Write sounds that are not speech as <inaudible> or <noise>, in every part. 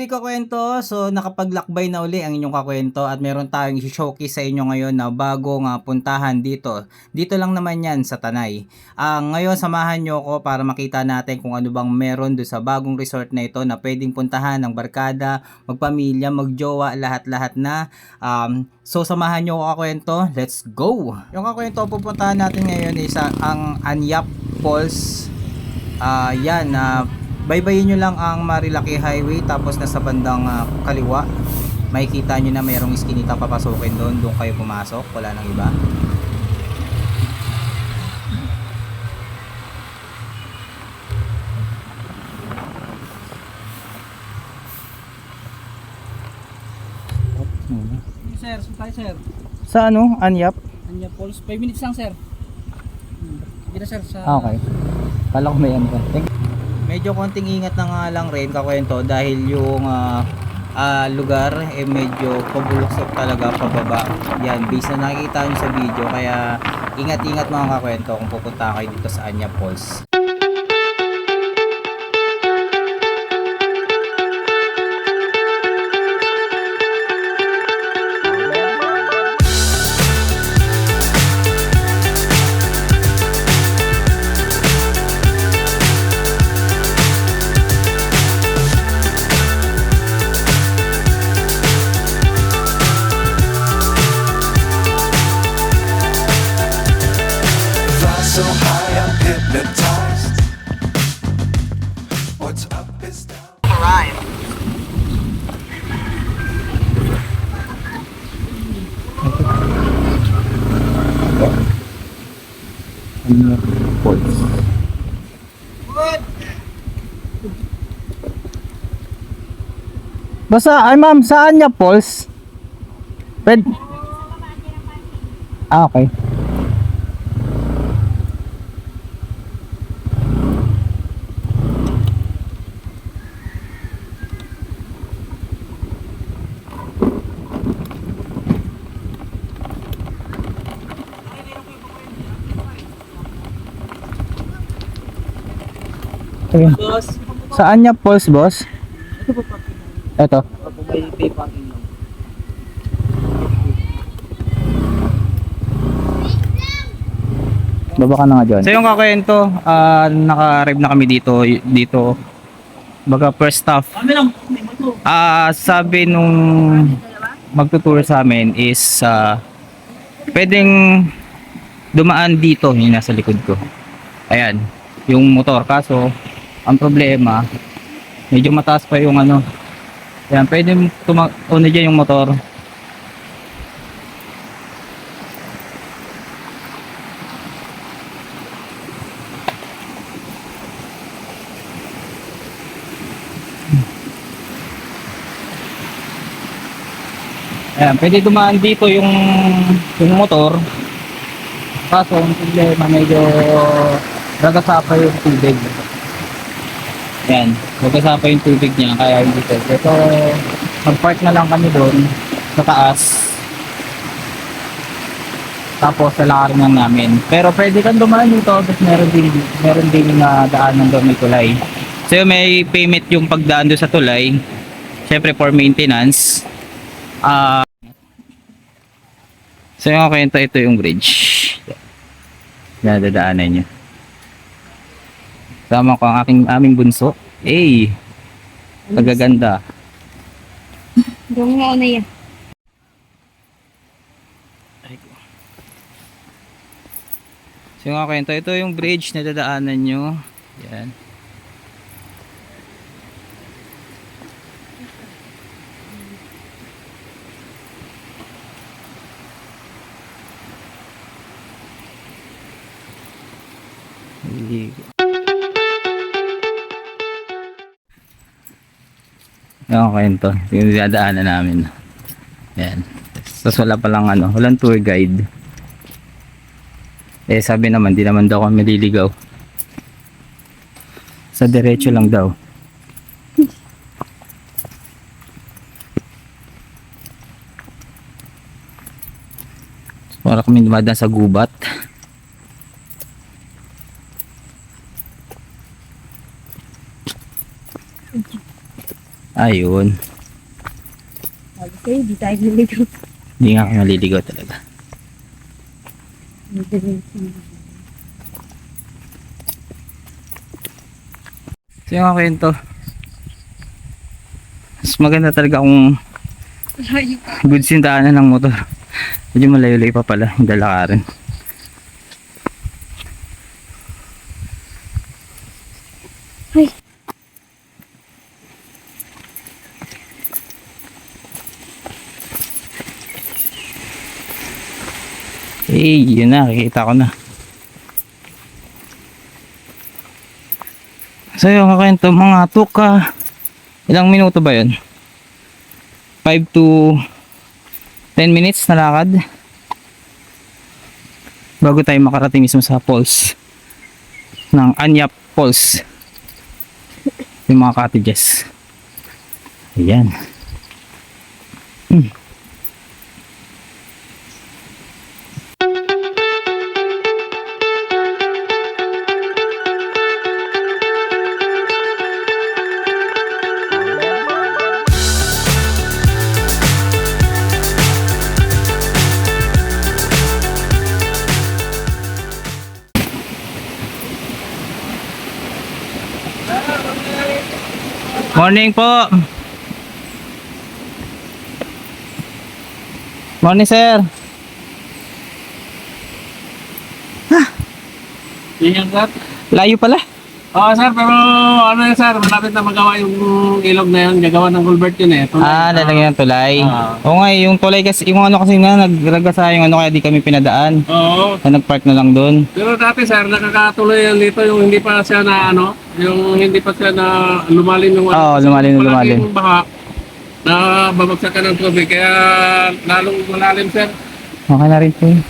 day kakwento. So nakapaglakbay na uli ang inyong kakwento at meron tayong showcase sa inyo ngayon na bagong ah, puntahan dito. Dito lang naman yan sa Tanay. Ah, ngayon samahan nyo ako para makita natin kung ano bang meron doon sa bagong resort na ito na pwedeng puntahan ng barkada, magpamilya, magjowa, lahat-lahat na. Um, so samahan nyo ako kakwento. Let's go! Yung kakwento pupuntahan natin ngayon is ang Anyap Falls. Ah, yan na baybayin nyo lang ang Marilaki Highway tapos nasa bandang ah, kaliwa. Makikita nyo na mayroong iskinita papasukin doon doon kayo pumasok wala nang iba. Sir, tayo sir? sa ano? Anyap? Anya Falls, 5 minutes lang sir. Hmm. Sige na sir, sa... Ah, okay. Kala ko may ano ka medyo konting ingat na nga lang rin kakwento dahil yung ah, ah, lugar eh medyo pabuluksok talaga pababa. Yan based na nakikita nyo sa video kaya ingat-ingat mga kakwento kung pupunta kayo dito sa Anya Falls Basta, ay ma'am, saan niya Falls? Pwede... Ah, okay. Ayun. Boss, Saan niya Falls, boss? ito po. Ito. Pay parking lang. Baba ka na nga dyan. So yung kakwento, ah naka-arrive na kami dito, dito. Baga first moto. Ah, sabi nung magtutour sa amin is ah, pwedeng dumaan dito, yung nasa likod ko. Ayan, yung motor. Kaso, ang problema, medyo mataas pa yung ano. Ayan, pwede tuma- una dyan yung motor. Ayan, pwede dumaan dito yung yung motor. Kaso, ang problema, medyo nagasapa yung tubig. Ayan, nagasapa yung tubig niya, kaya hindi pwede. So, mag-park na lang kami doon sa taas. Tapos, lalakarin lang namin. Pero pwede kang dumaan dito, tapos meron din, meron din na daanan doon may tulay. So, may payment yung pagdaan doon sa tulay. Siyempre, for maintenance. Ah, So yung kwento ito yung bridge. Yan, dadaanan nyo. Sama ko ang aking aming bunso. Hey! Kagaganda. Yung nga una yan. So yung kwento, ito yung bridge na dadaanan nyo. Yan. Ligo. Yung kwento, yung dadaanan namin. Yan. Tapos wala palang ano, walang tour guide. Eh sabi naman, di naman daw kami maliligaw. Sa diretso lang daw. Para kami dumadaan sa gubat. Ayun. Ko, hindi tayo naligaw. Hindi nga ako maliligaw talaga. So yung kwento. Mas maganda talaga kung goods yung daanan ng motor. Medyo malayo-layo pa pala yung dalakarin. Eh, yun na, kikita ko na. So yung kwento, mga tuka, ilang minuto ba yun? 5 to 10 minutes na lakad. Bago tayo makarating mismo sa falls ng Anyap Falls. Yung mga cottages. Ayan. Hmm. Morning po. Morning, sir. Yan sir. Layo pala. Oo sir, pero ano yan sir, malapit na magawa yung ilog na yun, gagawa ng culvert yun eh. Tulad, Ah, lalagyan ng tulay. Ah. Oo nga, eh, yung tulay kasi, yung ano kasi nga, nagragasa yung ano kaya di kami pinadaan. Oo. Na nagpark na lang doon. Pero dati sir, nakakatuloy yan dito yung hindi pa siya na ano, yung hindi pa siya na lumalim yung Oo, lumalim palagi lumalim. yung baha, na babagsak ka ng tubig, kaya lalong malalim sir. Okay na rin po. yun.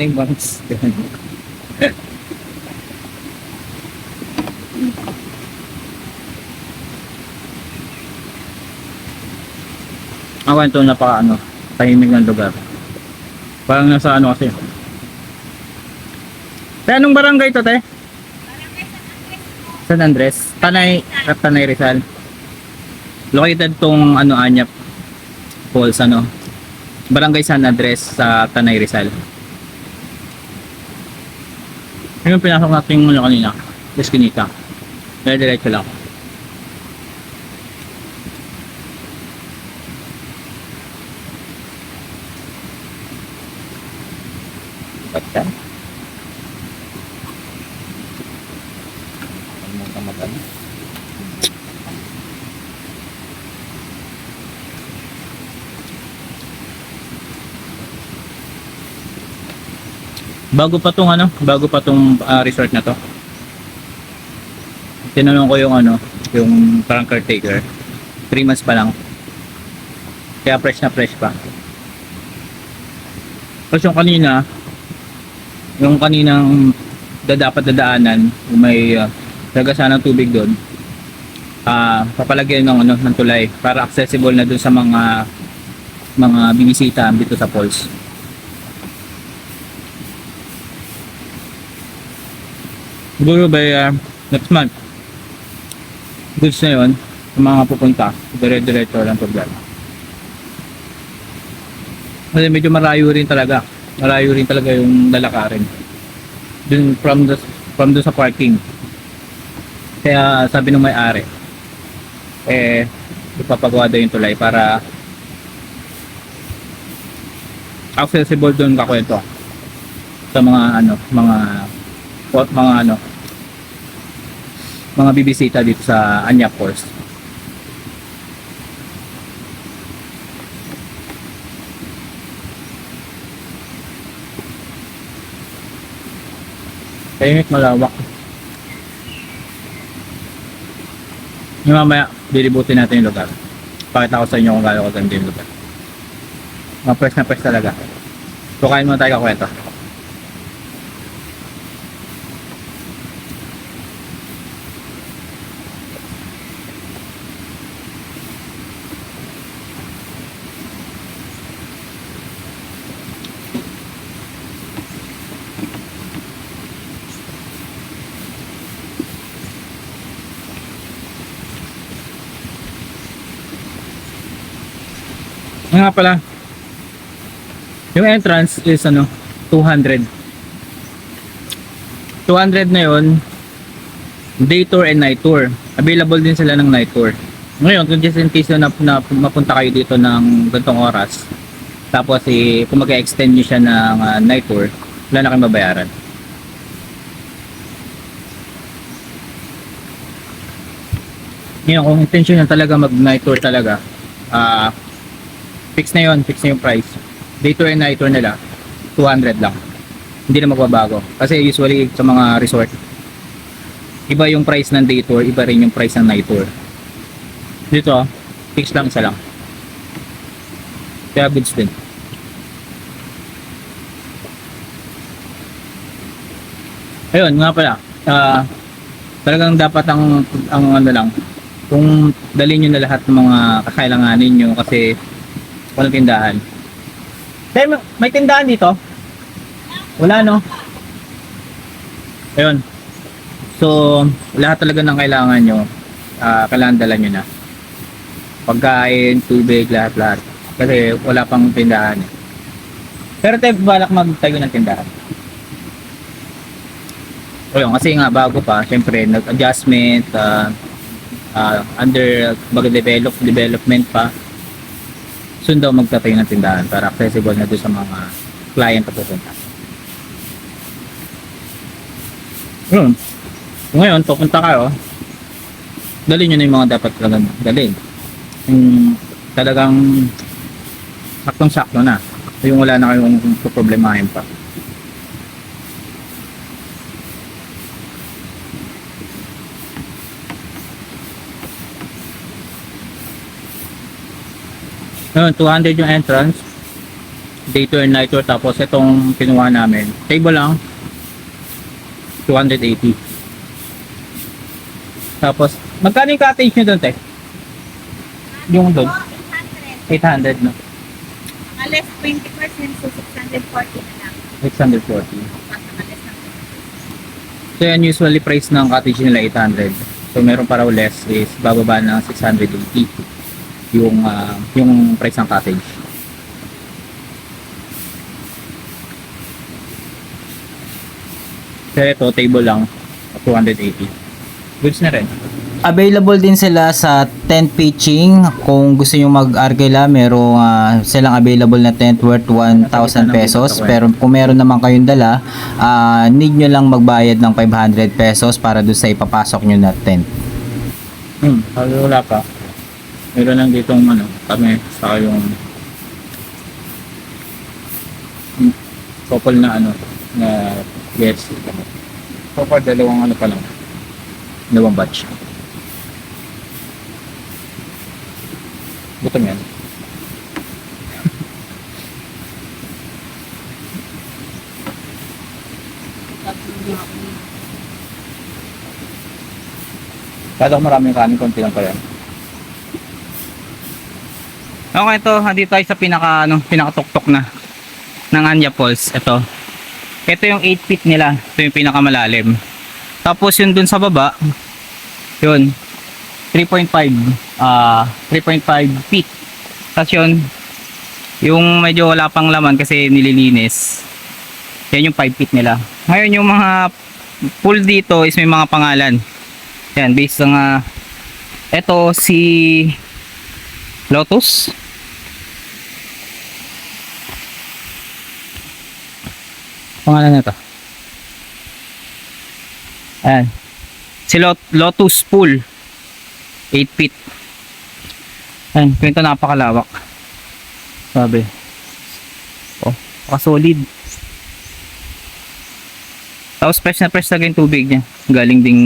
Yung bangs? Ang kwento napaka ano, tahimik ng lugar. Parang nasa ano kasi. Te, anong barangay to, te? San Andres. Tanay, at Tanay Rizal. Located tong ano Anyap Falls ano. Barangay San Andres sa Tanay Rizal. Yun yung pinasok natin ano kanina. Eskinita. Dahil diretso lang. Bago pa tong ano, bago pa tong ah, resort na to. Tinanong ko yung ano, yung parang caretaker. 3 months pa lang. Kaya fresh na fresh pa. Tapos yung kanina, yung kaninang da dapat dadaanan, may uh, lagasan ng tubig doon, ah papalagyan ng ano ng tulay para accessible na doon sa mga mga binisita dito sa falls. Siguro by uh, next month, goods na yun, yung mga pupunta, dire-diretso lang problema. Kasi medyo malayo rin talaga. Malayo rin talaga yung lalakarin. Dun from the from dun sa parking. Kaya sabi ng may-ari, eh, ipapagawa daw yung tulay para accessible doon kakwento sa mga ano, mga mga ano, mga bibisita dito sa Anyap Falls. Tahimik malawak. Yung mamaya, dilibutin natin yung lugar. Pakita ko sa inyo kung gaano kaganda yung lugar. Mga press na press talaga. So, kain muna tayo kakwento. Nga pala, yung entrance is ano, 200. 200 na yun, day tour and night tour. Available din sila ng night tour. Ngayon, kung just in case na, na mapunta kayo dito ng gantong oras, tapos eh, kung mag-extend nyo siya ng ah, night tour, wala na kayong babayaran. Ngayon, kung intention nyo talaga mag-night tour talaga, ah, fix na yon fix na yung price. Day tour and night tour nila, 200 lang. Hindi na magbabago. Kasi usually sa mga resort, iba yung price ng day tour, iba rin yung price ng night tour. Dito, fix lang isa lang. Kaya goods din. Ayun, nga pala. ah talagang dapat ang ang ano lang kung dalhin nyo na lahat ng mga kakailanganin nyo kasi walang tindahan. Tay, may- tindahan dito? Wala no? Ayun. So, lahat talaga ng kailangan nyo, ah kailangan dala nyo na. Pagkain, tubig, lahat-lahat. Kasi wala pang tindahan. eh. Pero tayo balak magtayo ng tindahan. Ayun, kasi nga bago pa, syempre nag-adjustment, ah, ah, under mag-develop, development pa. Soon daw magtatayo ng tindahan para accessible na doon sa mga client na pupunta. Yun. Ngayon, pupunta kayo, dalhin nyo na yung mga dapat talagang dalhin. Yung talagang saktong-sakto na. Yung wala na kayong problemahin pa. Yun, 200 yung entrance. day tour and night tour tapos itong kinuha namin. Table lang. 280 tapos magkano yung cottage nyo doon te? yung doon 800 no? Alas 20% so 640 na lang. 640 Alas ng so yan usually price ng cottage nila 800 so meron pa raw less is bababa ng 680 yung ah, yung price ng cottage Kaya ito, table lang, 280. Goods na rin. Available din sila sa tent pitching. Kung gusto nyo mag-argela, merong ah, silang available na tent worth 1,000 pesos. Pero kung meron naman kayong dala, ah, need nyo lang magbayad ng 500 pesos para doon sa ipapasok nyo na tent. Hmm, wala pa. Meron lang ditong ano, kami, sa yung couple na ano, na guest. So far, dalawang ano pa lang. Dalawang batch. Gutom yan. <laughs> Kala ko maraming kanin, konti lang pala. Okay, ito, dito tayo sa pinaka, ano, pinakatuktok na ng Anya Falls. Ito. Ito yung 8 feet nila. Ito yung pinakamalalim. Tapos yun dun sa baba, yun, 3.5 ah 3.5 feet. Tapos yun, yung medyo wala pang laman kasi nililinis. Yan yung 5 feet nila. Ngayon yung mga pool dito is may mga pangalan. Yan, based sa nga ito si Lotus. Pangalan na to. Ayan. Si Lot- Lotus Pool. 8 feet. Ayan, kwento napakalawak. Sabi. Oh, solid. Tapos fresh na fresh talaga yung tubig niya. Galing ding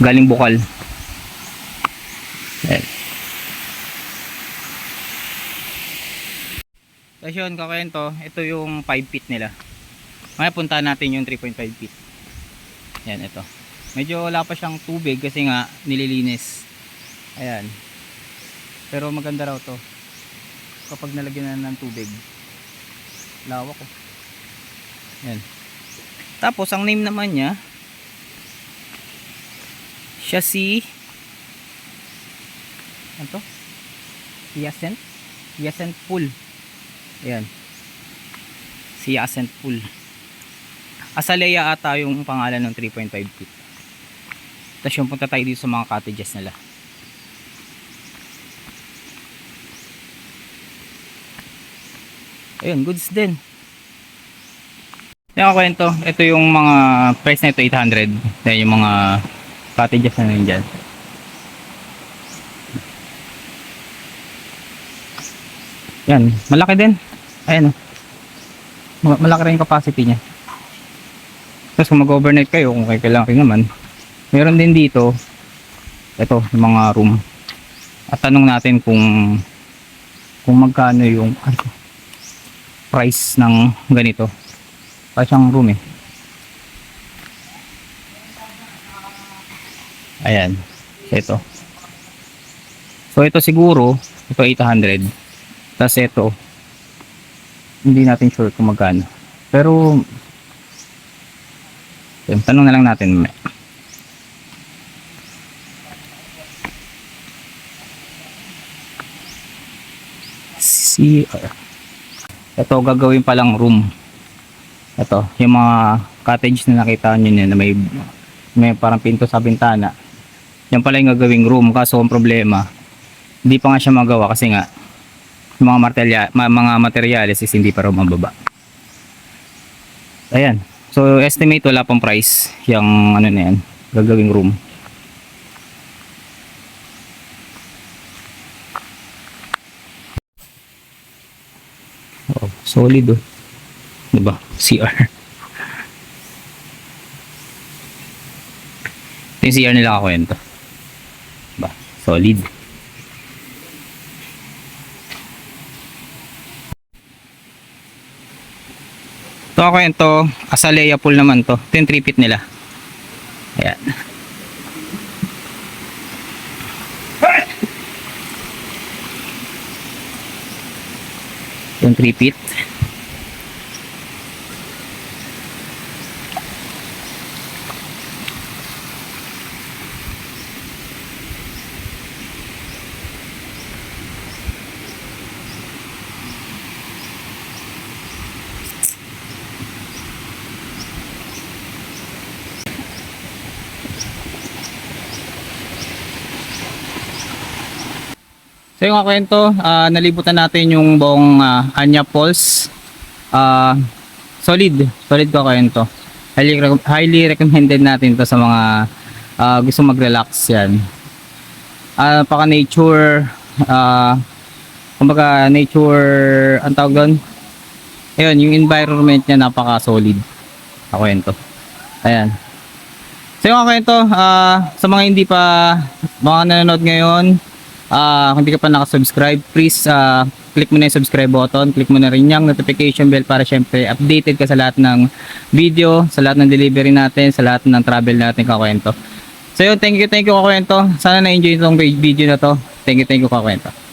galing bukal. Tapos yun, kakwento, ito yung 5 feet nila. Mamaya punta natin yung 3.5 feet. Ayan, ito. Medyo wala pa siyang tubig kasi nga nililinis. Ayan. Pero maganda raw to. Kapag nalagyan na ng tubig. Lawak ko. Ayan. Tapos, ang name naman niya, siya si, ano to? Hyacinth? Hyacinth Pool. Ayan. Si Hyacinth Pool. Azalea ata yung pangalan ng 3.5 feet. Tapos yung punta tayo dito sa mga cottages nila. Ayun, goods din. Yung kwento, ito yung mga price na ito 800. Then yung mga cottages na nandyan. Yan, malaki din. Ayan o. Ma- Malaki rin yung capacity niya. Tapos kung mag-overnight kayo, kung kayo kailangan kayo naman, meron din dito, ito, yung mga room. At tanong natin kung kung magkano yung ano, price ng ganito. Pa siyang room eh. Ayan. Ito. So ito siguro, ito 800. Tapos ito, hindi natin sure kung magkano. Pero, yun, tanong na lang natin. Si, ito gagawin palang room. Ito, yung mga cottage na nakita nyo na may, may parang pinto sa bintana. Yan pala yung gagawing room. Kaso ang problema, hindi pa nga siya magawa kasi nga yung mga materya, ma- mga materyales is hindi pa raw mababa. Ayan. So estimate wala pang price yung ano na yan, gagawing room. Oh, solid oh. 'Di ba? CR. Ito yung CR nila kakwento. Ba, solid. Yun to, Azalea pool naman to. Ito yung 3 feet nila. Ayan. Yung 3 feet. So yung kwento, ah, nalibutan natin yung buong ah, Anya Falls. Ah, solid, solid ko kwento. Highly, highly recommended natin to sa mga ah, gusto mag-relax yan. Ah, paka nature, ah, kumbaga nature, ang tawag doon? Ayun, yung environment niya napaka solid. Ako kwento. Ayan. So yung kwento, ah, sa mga hindi pa mga nanonood ngayon, Ah, kung hindi ka pa nakasubscribe, please ah, click mo na yung subscribe button, click mo na rin yung notification bell para syempre updated ka sa lahat ng video, sa lahat ng delivery natin, sa lahat ng travel natin kakwento. So yun, thank you, thank you kakwento. Sana na-enjoy itong video na to. Thank you, thank you kakwento.